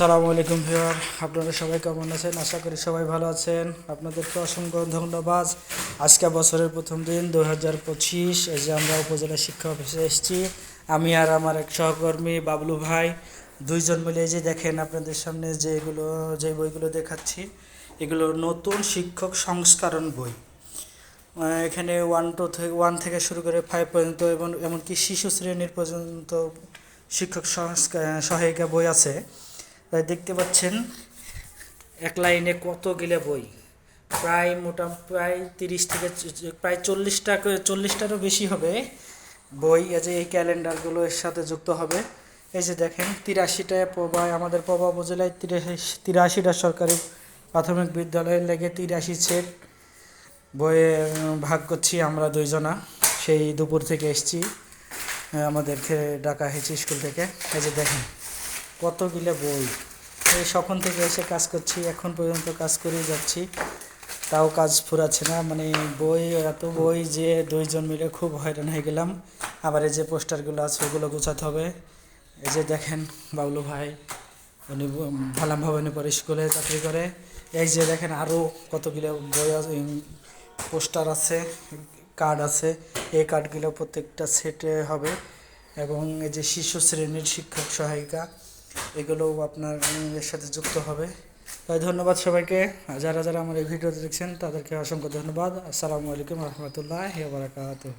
আসসালামু আলাইকুম ভিউয়ার, আপনারা সবাই কেমন আছেন? আশা করি সবাই ভালো আছেন। আপনাদেরকে অসংখ্য ধন্যবাদ। আজকে বছরের প্রথম দিন দু হাজার পঁচিশ, এই যে আমরা উপজেলা শিক্ষা অফিসে এসেছি। আমি আর আমার এক সহকর্মী বাবলু ভাই, দুইজন মিলে যে দেখেন আপনাদের সামনে যে এগুলো, যে বইগুলো দেখাচ্ছি, এগুলো নতুন শিক্ষক সংস্করণ বই। এখানে ওয়ান টু থেকে ওয়ান থেকে শুরু করে ফাইভ পর্যন্ত এবং এমনকি শিশু শ্রেণির পর্যন্ত শিক্ষক সংস্কার সহায়িকা বই আছে। দেখতে পাচ্ছেন, এক লাইনে কতগুলো বই? প্রায় মোটা, প্রায় তিরিশ থেকে প্রায় চল্লিশটা চল্লিশটারও বেশি হবে বই এই যে এই ক্যালেন্ডারগুলো এর সাথে যুক্ত হবে। এই যে দেখেন, তিরাশিটা প্রভা আমাদের প্রভা উপজেলায় তিরাশি, তিরাশিটা সরকারি প্রাথমিক বিদ্যালয়ের লেগে তিরাশি সেট বইয়ে ভাগ করছি আমরা দুইজনা। সেই দুপুর থেকে এসছি আমাদেরকে ডাকা হয়েছে স্কুল থেকে। এই যে দেখেন কতগুলো বই? এই সখন থেকে এসে কাজ করছি, এখন পর্যন্ত কাজ করেই যাচ্ছি। তাও কাজ ফুরাচ্ছে না মানে বই, এত বই যে দুইজন মিলে খুব হয়রান হয়ে গেলাম। আবার এই যে পোস্টারগুলো আছে, ওগুলো গোছাতে হবে। এই যে দেখেন বাবলু ভাই, উনি ভালাম ভবনে পরে স্কুলে চাকরি করে। এই যে দেখেন আরও কতগুলো বই আছে পোস্টার আছে, কার্ড আছে। এই কার্ডগুলো প্রত্যেকটা সেটে হবে। এবং এই যে শিশু শ্রেণির শিক্ষক সহায়িকা এগুলোও আপনার এর সাথে যুক্ত হবে। তাই ধন্যবাদ সবাইকে। যারা যারা আমার এই ভিডিওতে দেখছেন, তাদেরকে অসংখ্য ধন্যবাদ। আসসালামু আলাইকুম রহমতুল্লাহ বারাকাতুহ।